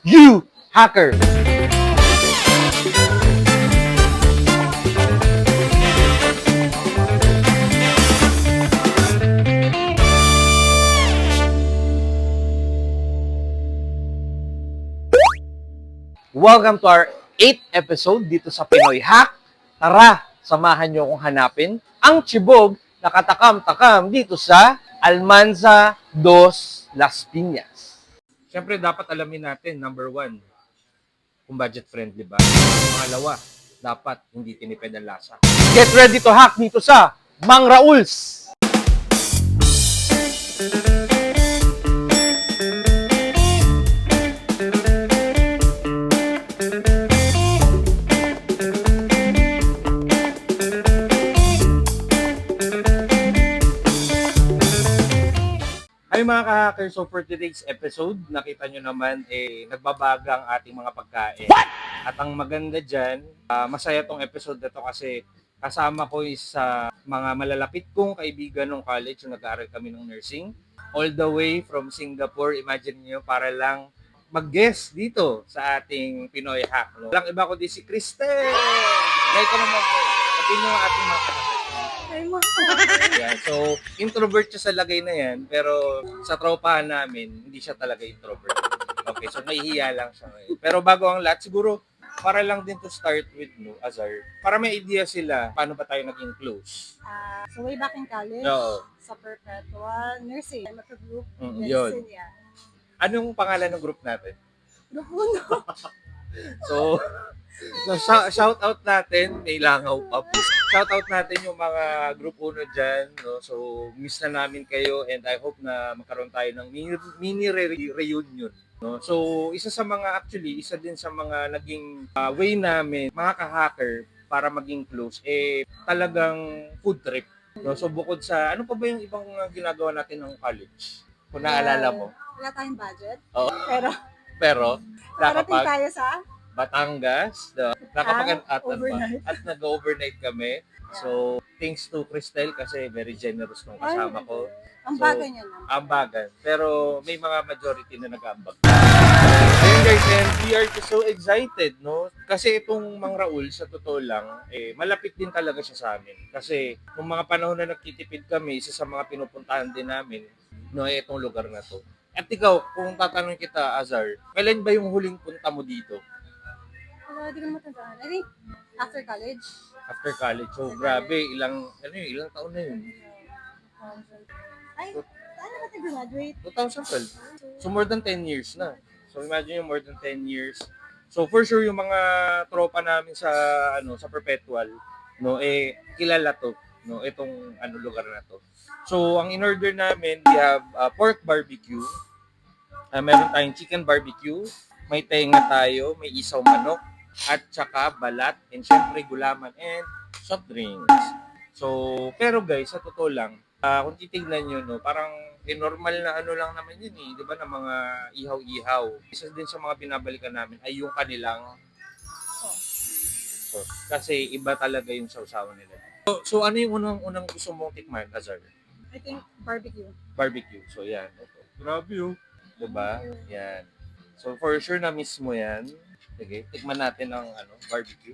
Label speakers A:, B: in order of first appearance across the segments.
A: You Hacker! Welcome to our 8th episode dito sa Pinoy Hack. Tara, samahan nyo akong hanapin ang chibog na katakam-takam dito sa Almanza dos Las Piñas. Siyempre, dapat alamin natin, number one, kung budget friendly ba. Pangalawa, dapat hindi tinipid ang lasa. Get ready to hack dito sa Mang Raul's! Mga ka-hacker, so for today's episode, nakita nyo naman, eh, nagbabaga ang ating mga pagkain. At ang maganda dyan, ah, masaya tong episode na to kasi kasama ko is sa mga malalapit kong kaibigan nung college, yung nag-aaral kami ng nursing. All the way from Singapore, imagine nyo, para lang mag-guest dito sa ating Pinoy Hack. No? Walang iba kundi si Cristel! Ngayon ka naman po. Pati nyo ating mga.
B: Ay.
A: Yan. So, introvert siya sa lagay na yan, pero sa tropahan namin, hindi siya talaga introvert. Okay, so nahihiya lang siya ngayon. Pero bago ang lahat, siguro, para lang din to start with, no, Azar, para may idea sila, paano ba tayo naging close?
B: Ah, so way back in college,
A: Oo.
B: sa Perpetual Nursing, I'm a group.
A: Mm,
B: yeah.
A: Anong pangalan ng group natin?
B: Group uno.
A: So, so shout, shout out natin, may langaw pa. Shout out natin yung mga group uno dyan. No? So, miss na namin kayo and I hope na magkaroon tayo ng mini, mini re- reunion. No? So, isa sa mga, actually, isa din sa mga naging ah, way namin, mga ka-hacker, para maging close, eh, talagang food trip. No? So, bukod sa, ano pa ba yung ibang mga ginagawa natin ng college? Kung naalala mo.
B: Wala tayong budget.
A: Oo.
B: Pero,
A: Pero, nakapag,
B: tayo sa
A: Batangas, the, nakapag at,
B: overnight.
A: at nag-overnight kami. So, thanks to Cristel kasi very generous nung kasama ko.
B: Ang
A: So,
B: bagay niya lang.
A: Ambagan. Pero may mga majority na nag-ambag. Ayun guys, and we are just so excited, no? Kasi itong Mang Raul, sa totoo lang, eh, malapit din talaga siya sa amin. Kasi nung mga panahon na nagtitipid kami, isa sa mga pinupuntahan din namin, no, eh, itong lugar na to. At ikaw, kung tatanungin kita, Azar, kailan ba yung huling punta mo dito?
B: Wala, di ko na matandaan. I think, after college.
A: After college. So, grabe, ilang, ano yun, ilang taon na yun?
B: Ay, ano ba graduate
A: 2012. So, more than 10 years na. So, imagine yung more than 10 years. So, for sure, yung mga tropa namin sa, ano, sa Perpetual, no, eh, kilala to, no, itong, ano, lugar na to. So, ang in-order namin, we have uh, pork barbecue, uh, meron tayong chicken barbecue, may tenga tayo, may isaw manok, at saka balat, and syempre gulaman, and soft drinks. So, pero guys, sa totoo lang, ah, kung titignan nyo, no, parang eh, normal na ano lang naman yun eh, di ba, na mga ihaw-ihaw. Isa din sa mga binabalikan namin ay yung kanilang sauce. Kasi iba talaga yung sausawan nila. So, so ano yung unang-unang gusto mong tikman, Azar?
B: I think, barbecue.
A: Barbecue. So, yan. Grabe yun. Diba? Yan. So, for sure na miss mo yan. Sige, tikman natin ang ano, barbecue.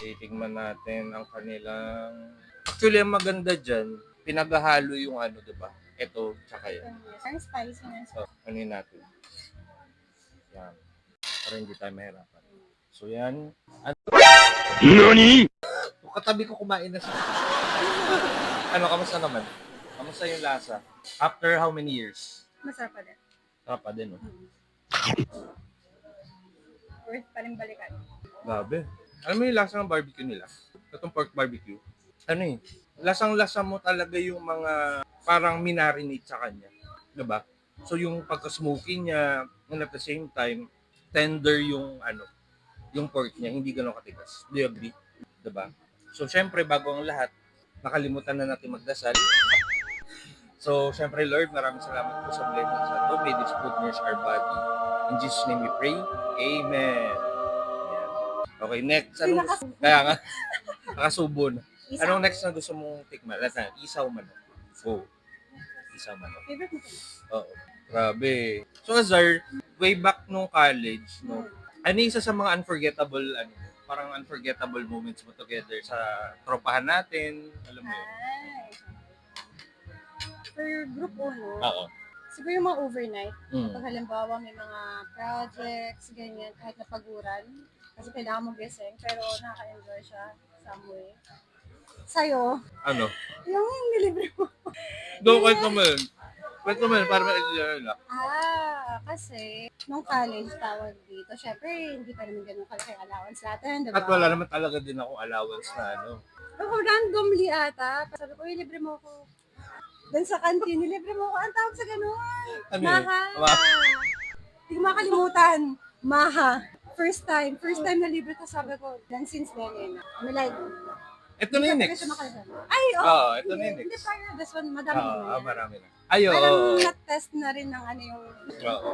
A: Titigman natin ang kanilang... Actually, ang maganda dyan, pinaghahalo yung ano, di ba? Ito, tsaka yan.
B: Ang spiciness.
A: So, ano yun natin? Yan. Para hindi tayo mahirapan. So, yan. Ano? NANI? Katabi ko kumain na siya. ano, kamusta naman? Kamusta yung lasa? After how many years?
B: Masarap pa din.
A: Sarap pa din, no?
B: Worth pa rin balikan.
A: Grabe. Alam mo yung lasa ng barbecue nila? Itong pork barbecue. Ano eh? Lasang-lasa mo talaga yung mga parang minarinate sa kanya. 'Di ba? So yung pagka-smoky niya, and at the same time, tender yung ano, yung pork niya, hindi gano'ng katigas. Do you agree? 'Di ba? So syempre, bago ang lahat, nakalimutan na natin magdasal. So, syempre, Lord, maraming salamat po sa blessings na to. May this food nourish our body. In Jesus' name we pray. Amen. Yan. Okay, next. Anong,
B: Nakas-
A: kaya nga, nakasubo na.
B: Isa.
A: Anong next na gusto mong tikman? Lahat na, isaw man. Oh. isang manok.
B: Favorite mo?
A: Oo. Grabe. So, Azar, way back nung college, no, ano isa sa mga unforgettable, ano, parang unforgettable moments mo together sa tropahan natin, alam mo yun?
B: Ay. For group 1,
A: Oo.
B: siguro yung mga overnight.
A: Mm.
B: Pag halimbawa may mga projects, ganyan, kahit napaguran. Kasi kailangan mo gising, pero nakaka-enjoy siya some way. Sa'yo,
A: Ano?
B: yung nilibre mo.
A: Mo yun. Kwento mo yun, para ma-enjoy lang.
B: Ah, kasi nung college tawag dito, syempre hindi pa naman ganun kalaki allowance natin, di ba?
A: At wala naman talaga din ako allowance na ano.
B: Ako randomly ata, sabi ko, "Uy, libre mo ko. Doon sa canteen, nilibre mo ko. Ang tawag sa ganun.
A: Ano yun?
B: Maha.
A: Ma-
B: Hindi ko makalimutan. Maha. First time. First time na libre to sabi ko. Then since then, yun na. I'm like,
A: Ito na yung next.
B: makalimutan. Ay, oh.
A: Oo, ito na yung
B: Hindi,
A: next.
B: prior to this one, madami
A: Oo,
B: na
A: ah,
B: yan.
A: marami na. Ayo.
B: Parang
A: oo.
B: na-test na rin ng ano yung...
A: Oo.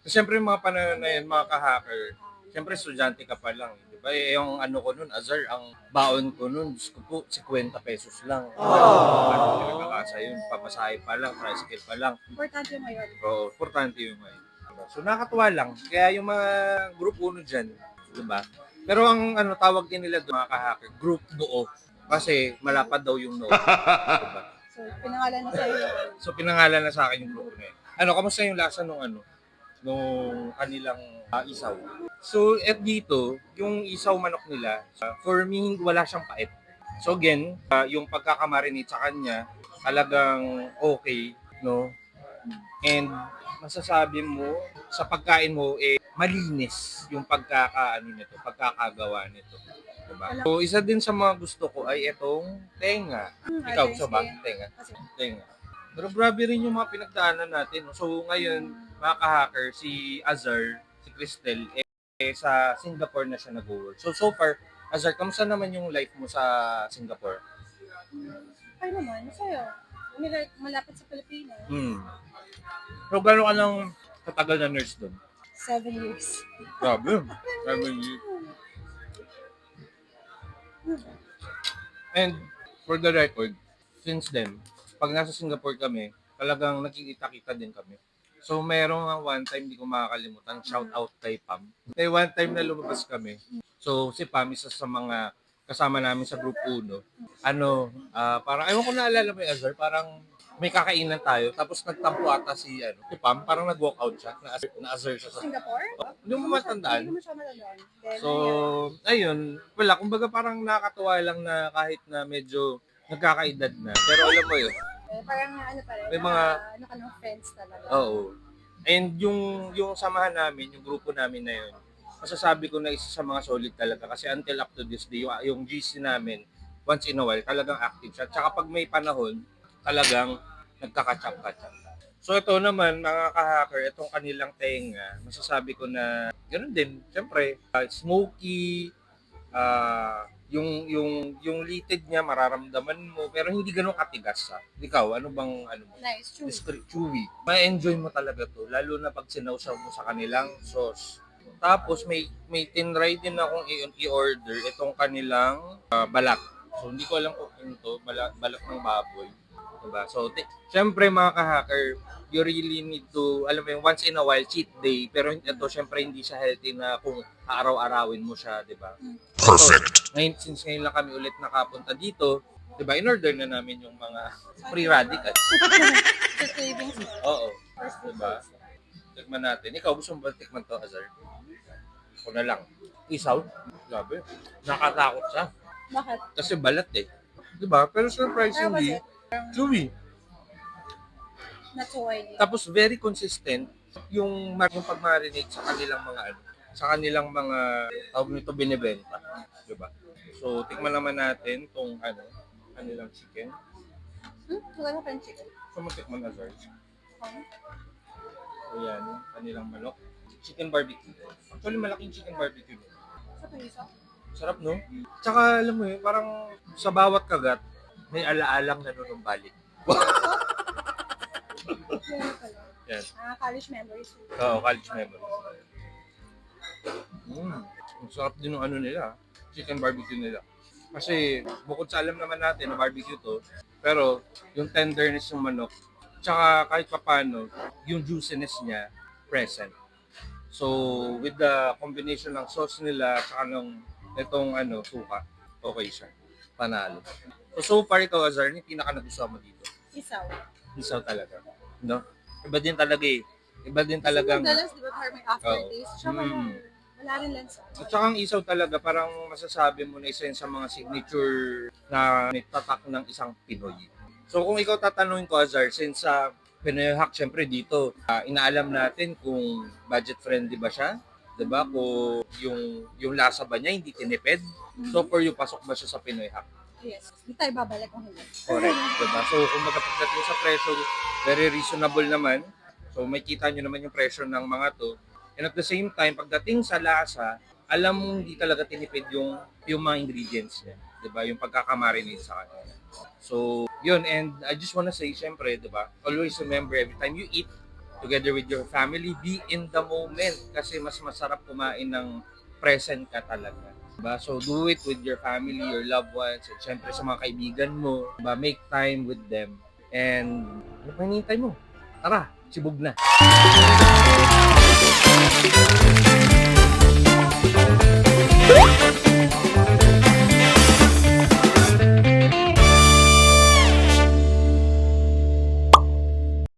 A: So, Siyempre yung mga panahon na yun, mga ka-hacker, siyempre estudyante ka pa lang. Di ba? Eh, yung ano ko nun, Azar, ang baon ko nun, Diyos ko po, 50 pesos lang. Ano pinagkakasa yun? Papasahe pa lang, tricycle pa lang.
B: Importante mo yun.
A: Oo, importante yung ngayon. So nakakatuwa lang. Kaya yung mga group 1 dyan, di ba? Pero ang ano tawag din nila doon, mga ka-hacker, group noo. Kasi malapad daw yung noo. diba?
B: So, pinangalan na sa'yo yung...
A: So pinangalan na sa akin yung grupo na yun. Ano, kamusta yung lasa nung ano? Nung kanilang ah, isaw. So, at dito, yung isaw manok nila, for me, wala siyang pait. So again, ah, yung pagkakamarinate sa kanya, talagang okay, no? And masasabi mo, sa pagkain mo, eh, malinis yung pagkakaano nito, pagkakagawa nito. Diba? So, isa din sa mga gusto ko ay itong tenga. Ikaw,
B: Others
A: sa ba? Tenga. Tenga. Pero grabe rin yung mga pinagdaanan natin. So ngayon, mga ka-hacker, si Azar, si Cristel, eh, eh, sa Singapore na siya nag-work. So so far, Azar, kamusta naman yung life mo sa Singapore?
B: ay naman, sa'yo. Mila- Malapit sa Pilipinas.
A: Hmm. So gano'n ka lang katagal na nurse doon?
B: Seven years.
A: Grabe. Grabe yun. And for the record, since then, pag nasa Singapore kami, talagang nakikita-kita din kami. So merong nga one time, di ko makakalimutan, shout out kay Pam. May one time na lumabas kami. So si Pam, isa sa mga kasama namin sa group 1. Ano, ah, parang, ayaw ko naalala mo yung Azar, parang may kakainan tayo. Tapos nagtampo ata si, ano, si Pam, parang nag-walk out siya. Na-azar, na-azar siya sa...
B: Singapore?
A: Hindi mo matandaan.
B: Hindi mo siya matandaan.
A: So, ayun, wala. Kumbaga parang nakakatuwa lang na kahit na medyo nagkakaedad na. Pero alam mo yun,
B: Eh, parang ano pa rin.
A: May mga-
B: naka- ano ka ng friends talaga.
A: oo. And yung, yung samahan namin, yung grupo namin na yun, masasabi ko na isa sa mga solid talaga. Kasi until up to this day, yung, yung GC namin, once in a while, talagang active siya. Tsaka pag may panahon, talagang nagkakachap-kachap. So ito naman, mga ka-hacker, itong kanilang tenga, masasabi ko na ganoon din. Siyempre, uh, smoky, ah, yung yung yung litid niya mararamdaman mo pero hindi ganoon katigas sa. Ikaw, ano bang ano mo?
B: Nice, true.
A: Discreet, chewy. Ma-enjoy mo talaga to lalo na pag sinawsaw mo sa kanilang sauce. Tapos may may tinry din akong i- i-order itong kanilang ah, balat. So hindi ko alam kung ano to, balat, balat ng baboy. Diba? So, t- syempre mga ka-hacker, you really need to, alam mo yung once in a while, cheat day. Pero ito, syempre, hindi siya healthy na kung araw-arawin mo siya, di ba?
C: Perfect.
A: Ngayon, since ngayon lang kami ulit nakapunta dito, di ba, in-order na namin yung mga free radicals.
B: Cravings mo.
A: Oo. Di ba? Tikman natin. Ikaw, gusto mo ba tikman to, Azar? Ako na lang. Isaw? Grabe. Nakatakot siya.
B: Bakit?
A: Kasi balat eh. Di ba? Pero surprisingly, chewy.
B: Not so oily.
A: Tapos very consistent yung, yung pag-marinate sa kanilang mga ano, sa kanilang mga tawag nito binebenta, 'di ba? So tikman naman natin tong ano, kanilang chicken.
B: Hmm? Wala mo pa chicken.
A: So matikman na sir.
B: Okay.
A: So yan, kanilang manok. Chicken barbecue. Actually malaking chicken barbecue.
B: Sa piso?
A: Sarap no? Tsaka alam mo yun, parang sa bawat kagat, may alaalang nanunumbalik.
B: Yan. Ah, college memories.
A: Oo, college memories. Mm. Ang sarap din ng ano nila, chicken barbecue nila. Kasi bukod sa alam naman natin na barbecue to, pero yung tenderness ng manok, Tsaka kahit papano, yung juiciness niya present. So, with the combination ng sauce nila tsaka ng itong ano, suka, okay siya. Panalo. So, so far ikaw, Azar, yung pinaka nagustuhan mo dito?
B: Isaw.
A: Isaw talaga. No? Iba din talaga eh. Iba din talagang...
B: Kasi madalas, di ba, parang may aftertaste. Siya wala.
A: Mm.
B: Wala rin lansa.
A: At saka ang isaw talaga, parang masasabi mo na isa yun sa mga signature na nagtatak ng isang Pinoy. So kung ikaw tatanungin ko, Azar, since sa Pinoy Hack, syempre dito, ah, inaalam natin kung budget friendly ba siya, 'di ba? Kung yung yung lasa ba niya hindi tinipid. So for you pasok ba siya sa Pinoy Hack?
B: Yes. Hindi tayo babalik kung hindi.
A: Correct, 'di ba? So kung pagdating sa presyo, very reasonable naman. So may kita nyo naman yung presyo ng mga to. And at the same time, pagdating sa lasa, alam mo hindi talaga tinipid yung yung mga ingredients niya, ba? Yung pagkakamarinate sa kanya. So, yun and I just wanna say syempre, ba? Always remember every time you eat together with your family, be in the moment kasi mas masarap kumain ng present ka talaga. Diba? So, do it with your family, your loved ones, at syempre sa mga kaibigan mo. Diba? Make time with them. And, ano pa hinihintay mo? Tara, sibog na.
C: Woo!